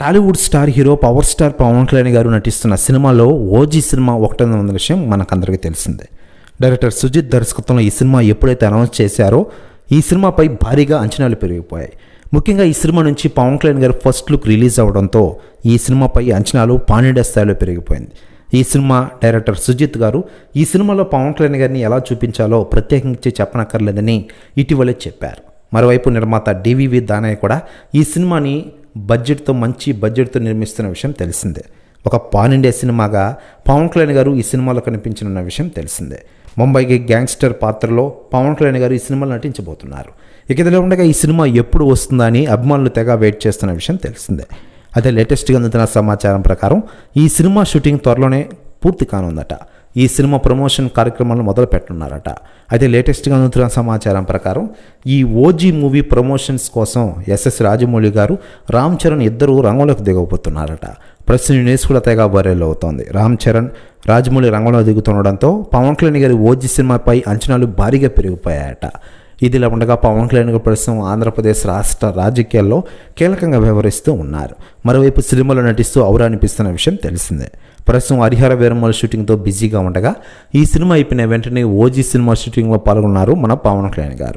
Tollywood star hero power star Pawan Kalyan garu నటిస్తున్న సినిమాలో OG cinema ఒకటనే ఉన్న విషయం మనకందరికీ తెలిసిందే. డైరెక్టర్ సుజిత్ దర్శకత్వంలో ఈ సినిమా ఎప్పుడైతే అనౌన్స్ చేశారో ఈ సినిమాపై భారీగా అంచనాలు పెరిగిపోయాయి. ముఖ్యంగా ఈ సినిమా నుంచి పవన్ కళ్యాణ్ గారు ఫస్ట్ లుక్ రిలీజ్ అవడంతో ఈ సినిమాపై అంచనాలు పానిండే స్థాయిలో పెరిగిపోయింది. ఈ సినిమా డైరెక్టర్ సుజిత్ గారు ఈ సినిమాలో పవన్ కళ్యాణ్ గారిని ఎలా చూపించాలో ప్రత్యేకించి చెప్పనక్కర్లేదని ఇటీవలే చెప్పారు. మరోవైపు నిర్మాత డివివి దానయ్య కూడా ఈ సినిమాని బడ్జెట్తో మంచి బడ్జెట్తో నిర్మిస్తున్న విషయం తెలిసిందే. ఒక పాన్ ఇండియా సినిమాగా పవన్ కళ్యాణ్ గారు ఈ సినిమాలో కనిపించనున్న విషయం తెలిసిందే. ముంబైకి గ్యాంగ్స్టర్ పాత్రలో పవన్ కళ్యాణ్ గారు ఈ సినిమాలో నటించబోతున్నారు. ఇక ఇదిలో ఉండగా ఈ సినిమా ఎప్పుడు వస్తుందా అని అభిమానులు తెగ వెయిట్ చేస్తున్న విషయం తెలిసిందే. అదే లేటెస్ట్గా అందుతున్న సమాచారం ప్రకారం ఈ సినిమా షూటింగ్ త్వరలోనే పూర్తి కానుందట. ఈ సినిమా ప్రమోషన్ కార్యక్రమాలను మొదలు పెట్టనున్నారట అయితే లేటెస్ట్గా అందుతున్న సమాచారం ప్రకారం ఈ ఓజీ మూవీ ప్రమోషన్స్ కోసం ఎస్ఎస్ రాజమౌళి గారు రామ్ చరణ్ ఇద్దరు రంగంలోకి దిగబోతున్నారట. ప్రస్తుతం న్యూస్ కూడా తెగ వైరల్ అవుతోంది. రామ్ చరణ్ రాజమౌళి రంగంలో దిగుతుండడంతో పవన్ కళ్యాణ్ గారి ఓజీ సినిమాపై అంచనాలు భారీగా పెరిగిపోయాయట. ఇదిలా ఉండగా పవన్ కళ్యాణ్ గారు ప్రస్తుతం ఆంధ్రప్రదేశ్ రాష్ట్ర రాజకీయాల్లో కీలకంగా వ్యవహరిస్తూ ఉన్నారు. మరోవైపు సినిమాలో నటిస్తూ ఔరా అనిపిస్తున్న విషయం తెలిసిందే. ప్రస్తుతం హరిహర వీరమల్ షూటింగ్తో బిజీగా ఉండగా ఈ సినిమా అయిపోయిన వెంటనే ఓజీ సినిమా షూటింగ్లో పాల్గొన్నారు మన పవన్ కళ్యాణ్ గారు.